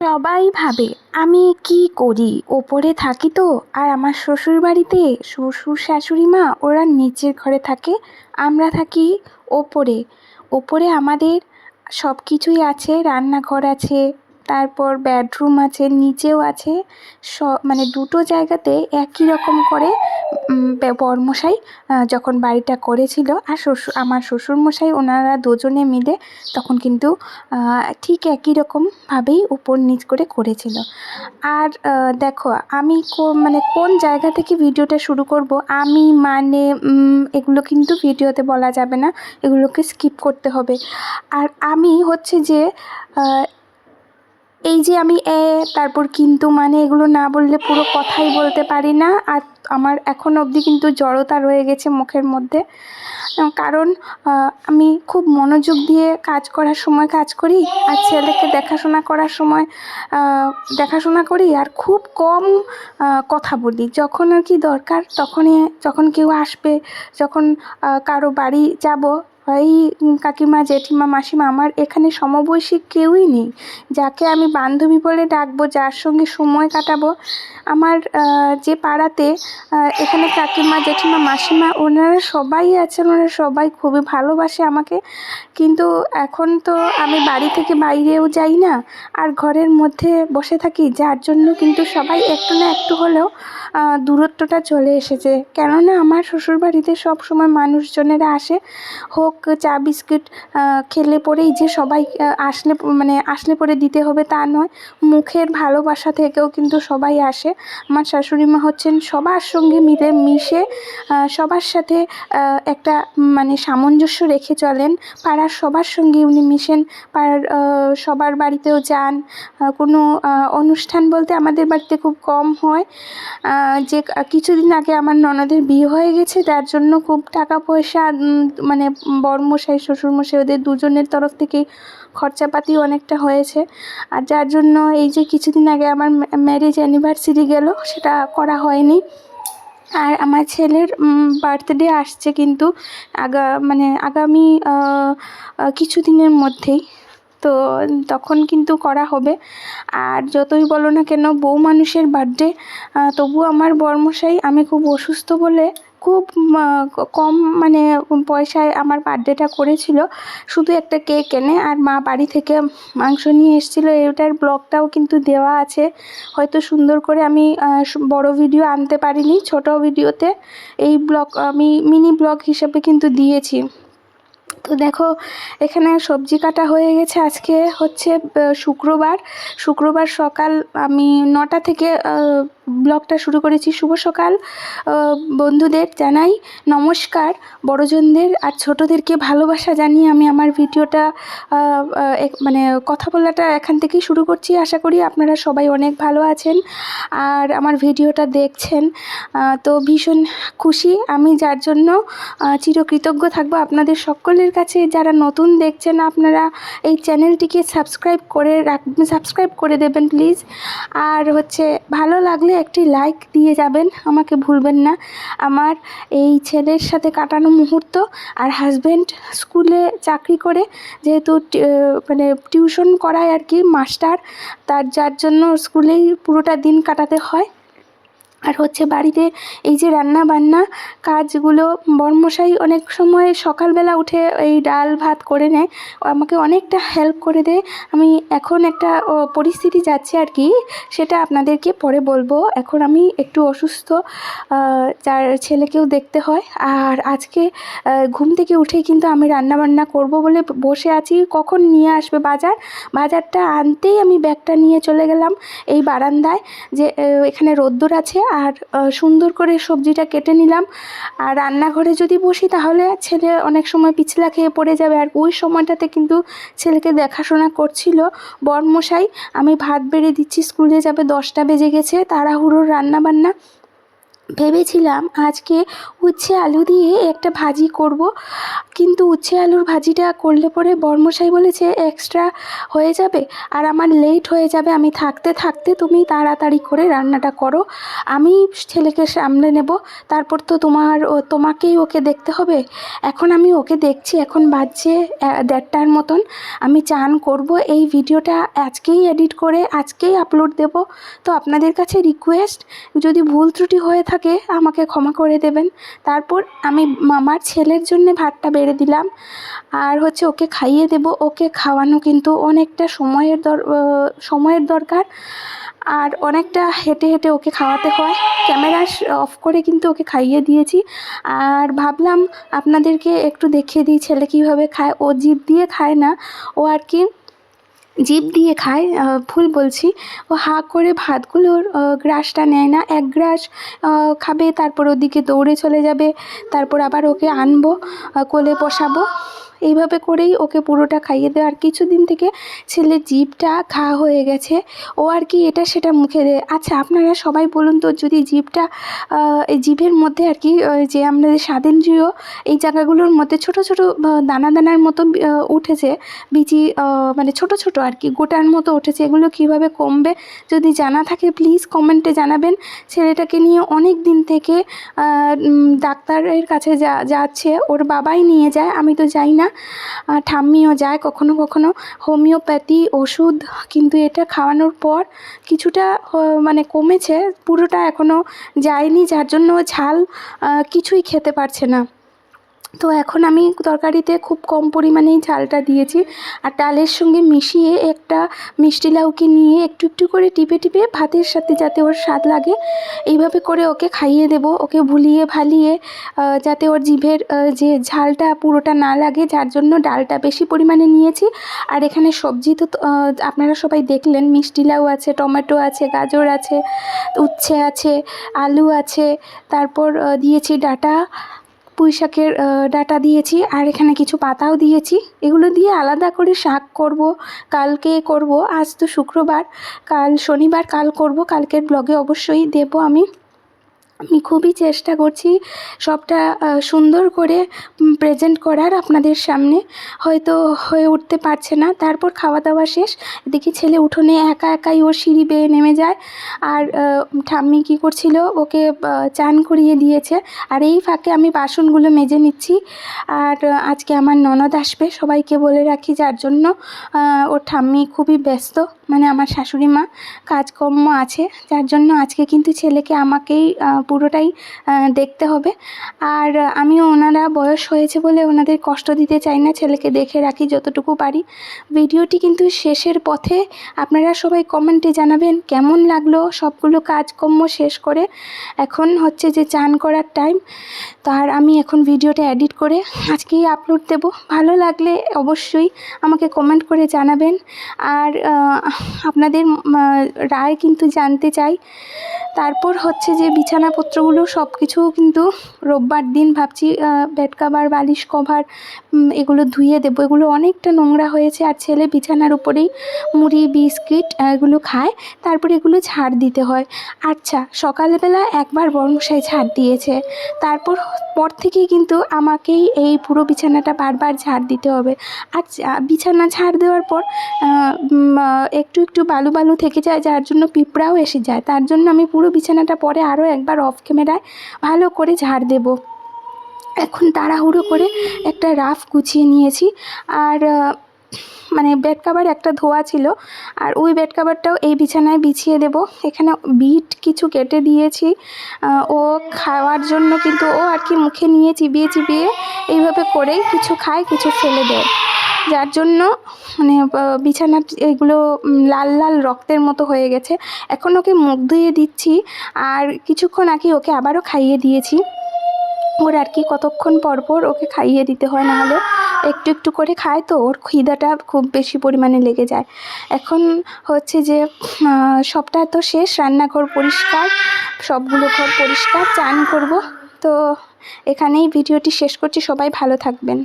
সবাই ভাবে, আমি কি করি? ওপরে থাকি তো, আর আমার শ্বশুর বাড়িতে শ্বশুর, শাশুড়ি, মা, ওরা নিচের ঘরে থাকে, আমরা থাকি ওপরে। ওপরে আমাদের সব কিছুই আছে, রান্নাঘর আছে তারপর বেডরুম আছে, নিচেও আছে। স মানে দুটো জায়গাতে একই রকম করে বরমশাই যখন বাড়িটা করেছিল আর শ্বশুর, আমার শ্বশুরমশাই ওনারা দুজনে মিলে তখন কিন্তু ঠিক একই রকমভাবেই উপর নিচ করে করেছিল। আর দেখো, আমি মানে কোন জায়গা থেকে ভিডিওটা শুরু করব, আমি মানে এগুলো কিন্তু ভিডিওতে বলা যাবে না, এগুলোকে স্কিপ করতে হবে। আর আমি হচ্ছে যে এই যে আমি এ, তারপর কিন্তু মানে এগুলো না বললে পুরো কথাই বলতে পারি না। আর আমার এখন অবধি কিন্তু জড়তা রয়ে গেছে মুখের মধ্যে। কারণ আমি খুব মনোযোগ দিয়ে কাজ করার সময় কাজ করি আর ছেলেকে দেখাশোনা করার সময় দেখাশোনা করি আর খুব কম কথা বলি। যখন আর কি দরকার তখনই, যখন কেউ আসবে, যখন কারও বাড়ি যাব এই কাকিমা, জেঠিমা, মাসিমা, আমার এখানে সমবয়সী কেউই নেই। যাকে আমি বান্ধবী বলে ডাকবো, যার সঙ্গে সময় কাটাবো, আমার যে পাড়াতে এখানে কাকিমা, জেঠিমা, মাসিমা, ওনারা সবাই আছেন, ওনারা সবাই খুবই ভালোবাসে আমাকে। কিন্তু এখন তো আমি বাড়ি থেকে বাইরেও যাই না, আর ঘরের মধ্যে বসে থাকি, যার জন্য কিন্তু সবাই একটু না একটু হলেও দূরত্বটা চলে এসেছে। কেননা আমার শ্বশুরবাড়িতে সবসময় মানুষজনেরা আসে, হোক চা, বিস্কিট খেলে পরেই যে সবাই আসলে মানে আসলে পরে দিতে হবে তা নয়, মুখের ভালোবাসা থেকেও কিন্তু সবাই আসে। আমার শাশুড়ি মা হচ্ছেন সবার সঙ্গে মিলে মিশে সবার সাথে একটা মানে সামঞ্জস্য রেখে চলেন। পাড়ার সবার সঙ্গে উনি মিশেন, পাড়ার সবার বাড়িতেও যান। কোনো অনুষ্ঠান বলতে আমাদের বাড়িতে খুব কম হয়। যে কিছুদিন আগে আমার ননদের বিয়ে হয়ে গেছে, তার জন্য খুব টাকা পয়সা মানে বরমশাই, শ্বশুরমশাই ওদের দুজনের তরফ থেকেই খরচাপাতিও অনেকটা হয়েছে। আর যার জন্য এই যে কিছুদিন আগে আমার ম্যারেজ অ্যানিভার্সারি গেল, সেটা করা হয়নি। আর আমার ছেলের বার্থডে আসছে কিন্তু আগা মানে আগামী কিছুদিনের মধ্যেই। তো তখন কিন্তু করা হবে। আর যতই বলো না কেন, বউ মানুষের বার্থডে তবু আমার বর্মশাই আমি খুব অসুস্থ বলে খুব কম মানে পয়সায় আমার বার্থডেটা করেছিল। শুধু একটা কেক এনে আর মা বাড়ি থেকে মাংস নিয়ে এসেছিল। এটার ব্লগটাও কিন্তু দেওয়া আছে। হয়তো সুন্দর করে আমি বড় ভিডিও আনতে পারিনি, ছোট ভিডিওতে এই ব্লগ আমি মিনি ব্লগ হিসেবে কিন্তু দিয়েছি। তো দেখো, এখানে সবজি কাটা হয়ে গেছে আজকে হচ্ছে শুক্রবার। শুক্রবার সকাল আমি নটা থেকে ব্লগটা শুরু করেছি। শুভ সকাল বন্ধুদের জানাই নমস্কার। বড়জনদের আর ছোটোদেরকে ভালোবাসা জানিয়ে আমি আমার ভিডিওটা মানে কথা বলাটা এখান থেকেই শুরু করছি। আশা করি আপনারা সবাই অনেক ভালো আছেন আর আমার ভিডিওটা দেখছেন। তো ভীষণ খুশি। আমি যার জন্য চিরকৃতজ্ঞ থাকব। আপনাদের সকলের কাছে যারা নতুন দেখছেন আপনারা এই চ্যানেলটিকে সাবস্ক্রাইব করে রাখ, সাবস্ক্রাইব করে দেবেন প্লিজ। আর হচ্ছে ভালো লাগলে একটি লাইক দিয়ে যাবেন, আমাকে ভুলবেন না। আমার এই ছেলের সাথে কাটানো মুহূর্ত আর হাজব্যান্ড স্কুলে চাকরি করে, যেহেতু মানে টিউশন করায় আর কি, মাস্টার, তার, যার জন্য স্কুলেই পুরোটা দিন কাটাতে হয়। আর হচ্ছে বাড়িতে এই যে রান্না বান্না কাজগুলো, বরমশাই অনেক সময় সকালবেলা উঠে এই ডাল ভাত করে নেয়, আমাকে অনেকটা হেল্প করে দেয়। আমি এখন একটা পরিস্থিতি যাচ্ছে আর কি, সেটা আপনাদেরকে পরে বলব। এখন আমি একটু অসুস্থ যার ছেলেকেও দেখতে হয়। আর আজকে ঘুম থেকে উঠেই কিন্তু আমি রান্না বান্না করব বলে বসে আছি। কখন নিয়ে আসবে বাজার? বাজারটা আনতেই আমি ব্যাগটা নিয়ে চলে গেলাম এই বারান্দায় যে এখানে রোদ্দুর আছে। আর সুন্দর করে সবজিটা কেটে নিলাম। আর রান্নাঘরে যদি বসি তাহলে ছেলে অনেক সময় পিছলা খেয়ে পড়ে যাবে। আর ওই সময়টাতে কিন্তু ছেলেকে দেখাশোনা করছিল বরমশাই। আমি ভাত বেড়ে দিচ্ছি, স্কুলে যাবে, দশটা বেজে গেছে, তাড়াহুড়োর রান্নাবান্না। ভেবেছিলাম আজকে উচ্ছে আলু দিয়ে একটা ভাজি করব, কিন্তু উচ্ছে আলুর ভাজিটা করলে পরে বর্মশাই বলেছে এক্সট্রা হয়ে যাবে, আর আমার লেট হয়ে যাবে, আমি থাকতে থাকতে তুমি তাড়াতাড়ি করে রান্নাটা করো, আমি ছেলেকে সামলে নেব, তারপর তো তোমার, তোমাকেই ওকে দেখতে হবে, এখন আমি ওকে দেখছি, এখন বাজছে দেড়টার মতন, আমি চান করব, এই ভিডিওটা আজকেই এডিট করে, আজকেই আপলোড দেব, তো আপনাদের কাছে রিকোয়েস্ট যদি ভুল ত্রুটি হয়ে থাকে আমাকে ক্ষমা করে দেবেন। তারপর আমি মামার ছেলের জন্য ভাতটা বেড়ে দিলাম। আর হচ্ছে ওকে খাইয়ে দেব। ওকে খাওয়ানো কিন্তু অনেকটা সময়ের দর সময়ের দরকার। আর অনেকটা হেঁটে হেঁটে ওকে খাওয়াতে হয়। ক্যামেরা অফ করে কিন্তু ওকে খাইয়ে দিয়েছি। আর ভাবলাম আপনাদেরকে একটু দেখিয়ে দিই ছেলে কীভাবে খায়। ও জিভ দিয়ে খায় না। ও আর কি জিভ দিয়ে খায় ফুল ভুল বলছি। ও হা করে ভাতগুলোর গ্রাসটা নেয় না, এক গ্রাস খাবে, তারপর ওদিকে দৌড়ে চলে যাবে, তারপর আবার ওকে আনব কোলে বসাবো। এইভাবে করেই ওকে পুরোটা খাইয়ে দেয়। আর কিছুদিন থেকে ছেলের জিভটা ঘা হয়ে গেছে। ও আর কি এটা সেটা মুখে দেয়। আচ্ছা আপনারা সবাই বলুন তো, যদি জিভটা এই জিভের মধ্যে আর কি যে আমাদের স্বাদেন্দ্রিয় এই জায়গাগুলোর মধ্যে ছোট ছোট দানা দানার মতো উঠেছে, বিচি মানে ছোট ছোট আর কি, গোটার মতো উঠেছে, এগুলো কীভাবে কমবে যদি জানা থাকে প্লিজ কমেন্টে জানাবেন। ছেলেটাকে নিয়ে অনেক দিন থেকে ডাক্তারের কাছে যা, যাচ্ছে, ওর বাবাই নিয়ে যায়, আমি তো যাই না। আহ, ঠাম্মিও যায় কখনো কখনো। হোমিওপ্যাথি ওষুধ কিন্তু এটা খাওয়ানোর পর কিছুটা মানে কমেছে পুরোটা এখনও যায়নি যার জন্য ঝাল কিছুই খেতে পারছে না। তো এখন আমি তরকারিতে খুব কম পরিমাণেই ঝালটা দিয়েছি আর ডালের সঙ্গে মিশিয়ে একটা মিষ্টি লাউকে নিয়ে একটু একটু করে টিপে টিপে ভাতের সাথে যাতে ওর স্বাদ লাগে, এইভাবে করে ওকে খাইয়ে দেবো। ওকে ভুলিয়ে ভালিয়ে যাতে ওর জিভের যে ঝালটা পুরোটা না লাগে, যার জন্য ডালটা বেশি পরিমাণে নিয়েছি। আর এখানে সবজি তো আপনারা সবাই দেখলেন, মিষ্টি লাউ আছে, টমেটো আছে, গাজর আছে, উচ্ছে আছে, আলু আছে, তারপর দিয়েছি ডাঁটা। পুঁই শাকের ডাটা দিয়েছি আর এখানে কিছু পাতাও দিয়েছি। এগুলো দিয়ে আলাদা করে শাক করব, কালকে করব, আজ তো শুক্রবার, কাল শনিবার কাল করব, কালকের ব্লগে অবশ্যই দেব আমি। আমি খুবই চেষ্টা করছি সবটা সুন্দর করে প্রেজেন্ট করার আপনাদের সামনে। হয়তো হয়ে উঠতে পারছে না। তারপর খাওয়া দাওয়া শেষ। দেখি ছেলে উঠোনে একা একাই ও সিঁড়ি বেয়ে নেমে যায়। আর ঠাম্মি কী করছিল? ওকে চান করিয়ে দিয়েছে। আর এই ফাঁকে আমি বাসনগুলো মেজে নিচ্ছি। আর আজকে আমার ননদ আসবে। সবাইকে বলে রাখি যার জন্য ওর ঠাম্মি খুবই ব্যস্ত। মানে আমার শাশুড়ি মা কাজকর্ম আছে। যার জন্য আজকে কিন্তু ছেলেকে আমাকেই পুরোটাই দেখতে হবে। আর আমিও ওনারা বয়স হয়েছে বলে ওনাদের কষ্ট দিতে চাই না, ছেলেকে দেখে রাখি যতটুকু পারি। ভিডিওটি কিন্তু শেষের পথে আপনারা সবাই কমেন্টে জানাবেন কেমন লাগল সবগুলো কাজকর্ম শেষ করে। এখন হচ্ছে যে চান করার টাইম তো আর আমি এখন ভিডিওটা এডিট করে আজকেই আপলোড দেব। ভালো লাগলে অবশ্যই আমাকে কমেন্ট করে জানাবেন। আর আপনাদের রায় কিন্তু জানতে চাই। তারপর হচ্ছে যে বিছানাপত্রগুলো সব কিছু কিন্তু রোববার দিন ভাবছি বেড কাভার বালিশ কভার এগুলো ধুয়ে দেবো। এগুলো অনেকটা নোংরা হয়েছে আর ছেলে বিছানার উপরেই মুড়ি, বিস্কিট এগুলো খায়। তারপরে এগুলো ছাড় দিতে হয়। আচ্ছা সকালবেলা একবার বর্মশাই ছাড় দিয়েছে। তারপর পর থেকেই কিন্তু আমাকেই এই পুরো বিছানাটা বারবার ঝাড় দিতে হবে। আর বিছানা ঝাড় দেওয়ার পর একটু একটু বালু বালু থেকে যায়, যার জন্য পিঁপড়াও এসে যায়। তার জন্য আমি পুরো বিছানাটা পরে আরও একবার অফ ক্যামেরায় ভালো করে ঝাড় দেবো। এখন তাড়াহুড়ো করে একটা রাফ গুছিয়ে নিয়েছি। আর মানে বেড কাভার একটা ধোয়া ছিল। আর ওই বেড কাভারটাও এই বিছানায় বিছিয়ে দেব। এখানে বিট কিছু কেটে দিয়েছি। ও খাওয়ার জন্য কিন্তু ও আর কি মুখে নিয়ে চিবিয়ে চিবিয়ে এইভাবে করেই কিছু খায়, কিছু ফেলে দেয়। যার জন্য মানে বিছানার এগুলো লাল লাল রক্তের মতো হয়ে গেছে। এখন ওকে মুখ ধুয়ে দিচ্ছি আর কিছুক্ষণ আগে ওকে আবারও খাইয়ে দিয়েছি। ওর আর কি কতক্ষণ পর পর ওকে খাইয়ে দিতে হয় নাহলে একটু একটু করে খায় তো, ওর খিদাটা খুব বেশি পরিমাণে লেগে যায়। এখন হচ্ছে যে সবটা তো শেষ, রান্নাঘর পরিষ্কার, সবগুলো ঘর পরিষ্কার, চান করব। তো এখানেই ভিডিওটি শেষ করছি, সবাই ভালো থাকবেন।